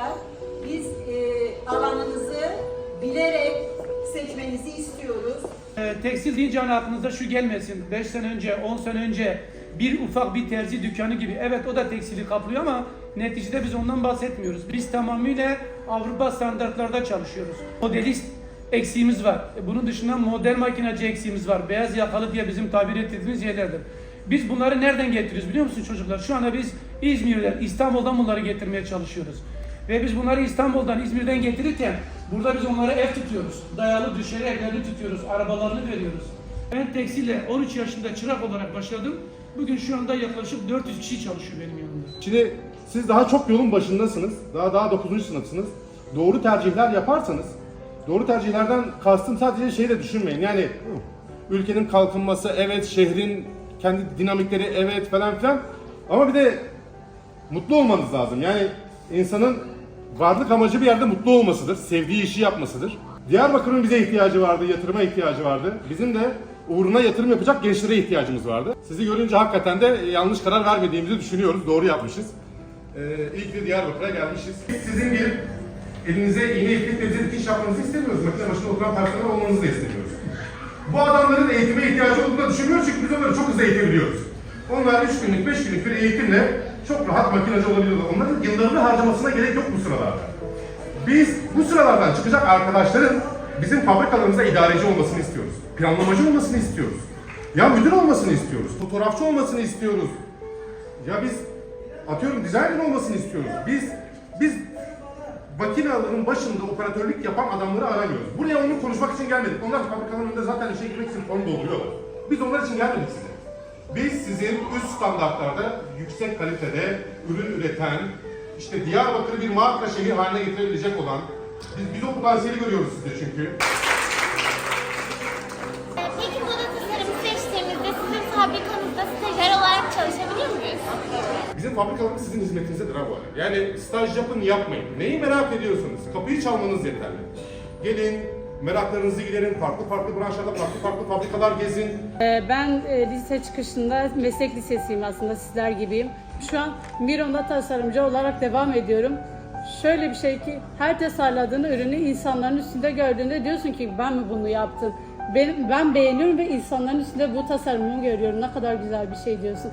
kadar biz e, alanımızı bilerek seçmenizi istiyoruz. E, tekstil deyince hani aklınıza şu gelmesin. 5 sene önce, 10 sene önce bir ufak bir terzi dükkanı gibi. Evet o da tekstili kaplıyor ama neticede biz ondan bahsetmiyoruz. Biz tamamıyla Avrupa standartlarda çalışıyoruz. Modelist eksiğimiz var. E, bunun dışında model makinacı eksiğimiz var. Beyaz yakalı diye bizim tabir ettiğimiz yerlerdir. Biz bunları nereden getiriyoruz biliyor musun çocuklar? Şu anda biz İzmir'den, İstanbul'dan bunları getirmeye çalışıyoruz. Ve biz bunları İstanbul'dan, İzmir'den getirirken burada biz onlara ev tutuyoruz. Dayalı düşeri evlerini tutuyoruz, arabalarını veriyoruz. Ben tekstille 13 yaşında çırak olarak başladım. Bugün şu anda yaklaşık 400 kişi çalışıyor benim yanımda. Şimdi siz daha çok yolun başındasınız. Daha daha 9. sınıfsınız. Doğru tercihler yaparsanız, doğru tercihlerden kastım sadece şeyi de düşünmeyin. Yani ülkenin kalkınması, evet, şehrin kendi dinamikleri, evet falan filan. Ama bir de mutlu olmanız lazım. Yani insanın varlık amacı bir yerde mutlu olmasıdır, sevdiği işi yapmasıdır. Diyarbakır'ın bize ihtiyacı vardı, yatırıma ihtiyacı vardı. Bizim de uğruna yatırım yapacak gençlere ihtiyacımız vardı. Sizi görünce hakikaten de yanlış karar vermediğimizi düşünüyoruz, doğru yapmışız. Ee, ilk de Diyarbakır'a gelmişiz. Sizin gelip elinize iğne iplikle bize dikiş yapmanızı istemiyoruz. Makine başında oturan personel olmanızı da istemiyoruz. Bu adamların eğitime ihtiyacı olduğunu düşünmüyoruz çünkü biz onları çok hızlı eğitebiliyoruz. Onlar 3 günlük, 5 günlük bir eğitimle çok rahat makinacı olabiliyorlar. Onların yıllarını harcamasına gerek yok bu sıralarda. Biz bu sıralardan çıkacak arkadaşların bizim fabrikalarımızda idareci olmasını istiyoruz. Planlamacı olmasını istiyoruz. Ya müdür olmasını istiyoruz. Fotoğrafçı olmasını istiyoruz. Ya biz atıyorum designer olmasını istiyoruz. Biz biz makinelerin başında operatörlük yapan adamları aramıyoruz. Buraya onu konuşmak için gelmedik. Onlar fabrikaların önünde zaten işe girmek için form dolduruyorlar. Biz onlar için gelmedik size. Biz sizin üst standartlarda, yüksek kalitede ürün üreten, işte Diyarbakır'ı bir marka şehir haline getirebilecek olan, biz, biz o potansiyeli görüyoruz sizde çünkü. Peki moda tasarımı seçtiğimizde sizin fabrikanızda stajyer olarak çalışabiliyor muyuz? Bizim fabrikalarımız sizin hizmetinizdedir abi. Yani staj yapın yapmayın. Neyi merak ediyorsanız kapıyı çalmanız yeterli. Gelin, meraklarınızı giderin, farklı farklı branşlarda farklı farklı fabrikalar gezin. Ee, Ben e, lise çıkışında meslek lisesiyim aslında sizler gibiyim. Şu an Miron'da tasarımcı olarak devam ediyorum. Şöyle bir şey ki her tasarladığın ürünü insanların üstünde gördüğünde diyorsun ki ben mi bunu yaptım? Ben, ben beğeniyorum ve insanların üstünde bu tasarımı görüyorum. Ne kadar güzel bir şey diyorsun.